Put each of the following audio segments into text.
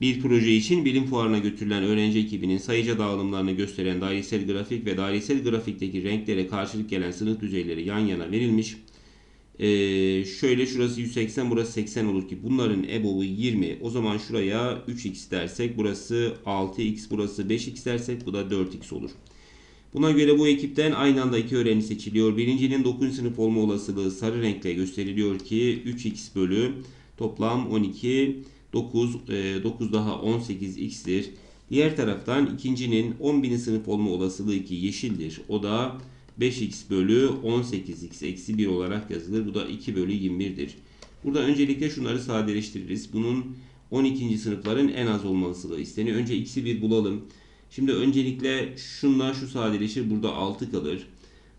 Bir proje için bilim fuarına götürülen öğrenci ekibinin sayıca dağılımlarını gösteren dairesel grafik ve dairesel grafikteki renklere karşılık gelen sınıf düzeyleri yan yana verilmiş. Ee, şöyle şurası 180 burası 80 olur ki bunların EBOB'u 20 o zaman şuraya 3x dersek burası 6x burası 5x dersek bu da 4x olur. Buna göre bu ekipten aynı anda iki öğrenci seçiliyor. Birincinin 9. sınıf olma olasılığı sarı renkle gösteriliyor ki 3x bölü toplam 12 9 e, 9 daha 18x'tir. Diğer taraftan ikincinin 11. sınıf olma olasılığı ki yeşildir. O da 5x bölü 18x eksi 1 olarak yazılır. Bu da 2 bölü 21'dir. Burada öncelikle şunları sadeleştiririz. Bunun 12. sınıfların en az olma olasılığı isteniyor. Önce x'i bir bulalım. Şimdi öncelikle şunla şu sadeleşir. Burada 6 kalır.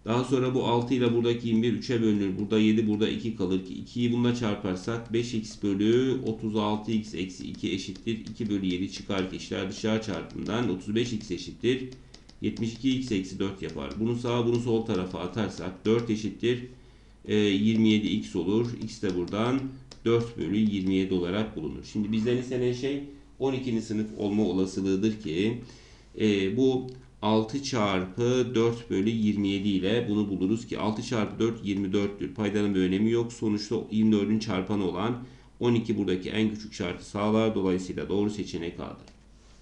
Daha sonra bu 6 ile buradaki 21 3'e bölünür. Burada 7 burada 2 kalır ki 2'yi bununla çarparsak 5x bölü 36x eksi 2 eşittir. 2 bölü 7 çıkar ki işler dışarı çarpımından 35x eşittir. 72x eksi 4 yapar. Bunu sağa bunu sol tarafa atarsak 4 eşittir. e, 27x olur. x de buradan 4 bölü 27 olarak bulunur. Şimdi bizden istenen şey 12. sınıf olma olasılığıdır ki e, bu 6 çarpı 4 bölü 27 ile bunu buluruz ki 6 çarpı 4 24'tür. Paydanın bir önemi yok. Sonuçta 24'ün çarpanı olan 12 buradaki en küçük şartı sağlar. Dolayısıyla doğru seçenek A'dır.